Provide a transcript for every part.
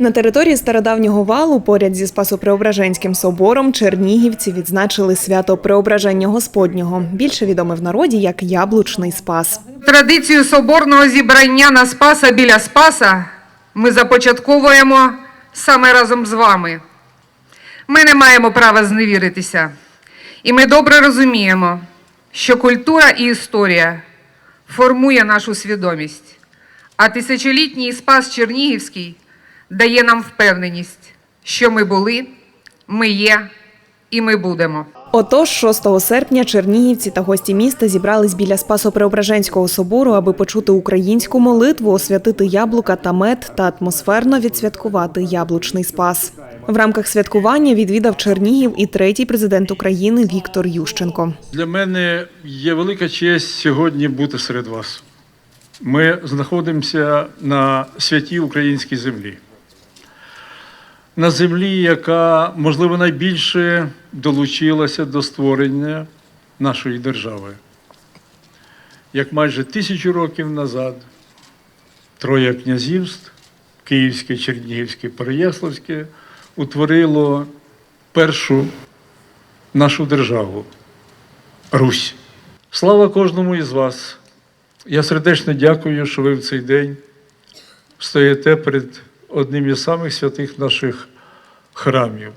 На території стародавнього валу, поряд зі Спасо-Преображенським собором, чернігівці відзначили свято Преображення Господнього, більше відоме в народі як Яблучний Спас. Традицію соборного зібрання на Спаса біля Спаса ми започатковуємо саме разом з вами. Ми не маємо права зневіритися. І ми добре розуміємо, що культура і історія формує нашу свідомість, а тисячолітній Спас Чернігівський дає нам впевненість, що ми були, ми є і ми будемо. Отож, 6 серпня чернігівці та гості міста зібрались біля Спасо-Преображенського собору, аби почути українську молитву, освятити яблука та мед та атмосферно відсвяткувати яблучний спас. В рамках святкування відвідав Чернігів і третій президент України Віктор Ющенко. Для мене є велика честь сьогодні бути серед вас. Ми знаходимося на святій українській землі. На землі, яка, можливо, найбільше долучилася до створення нашої держави. Як майже тисячу років назад троє князівств Київське, Чернігівське, Переяславське утворило першу нашу державу. Русь. Слава кожному із вас. Я сердечно дякую, що ви в цей день стоїте перед одним із самих святих наших храмів.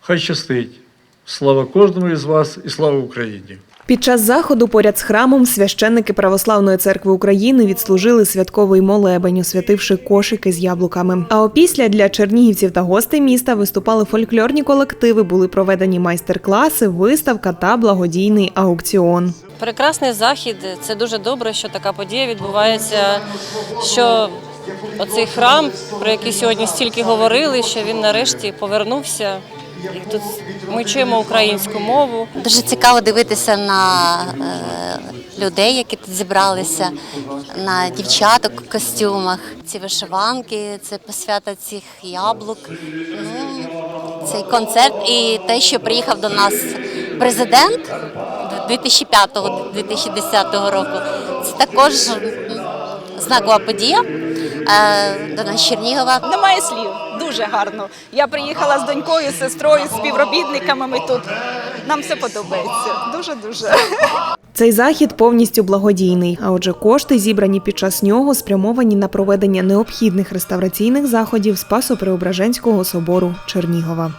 Хай щастить. Слава кожному із вас і слава Україні! Під час заходу поряд з храмом священники Православної церкви України відслужили святковий молебень, освятивши кошики з яблуками. А опісля для чернігівців та гостей міста виступали фольклорні колективи, були проведені майстер-класи, виставка та благодійний аукціон. Прекрасний захід. Це дуже добре, що така подія відбувається. Що оцей храм, про який сьогодні стільки говорили, що він нарешті повернувся. І тут ми чуємо українську мову. Дуже цікаво дивитися на е, людей, які тут зібралися, на дівчаток в костюмах. Ці вишиванки, це посвята цих яблук. Ну, цей концерт і те, що приїхав до нас президент 2005-2010 року. Це також знакова подія до нас Чернігова. Немає слів, дуже гарно. Я приїхала з донькою, з сестрою, з співробітниками. Ми тут нам все подобається. Дуже дуже. Цей захід повністю благодійний. А отже, кошти, зібрані під час нього, спрямовані на проведення необхідних реставраційних заходів Спасо-Преображенського собору Чернігова.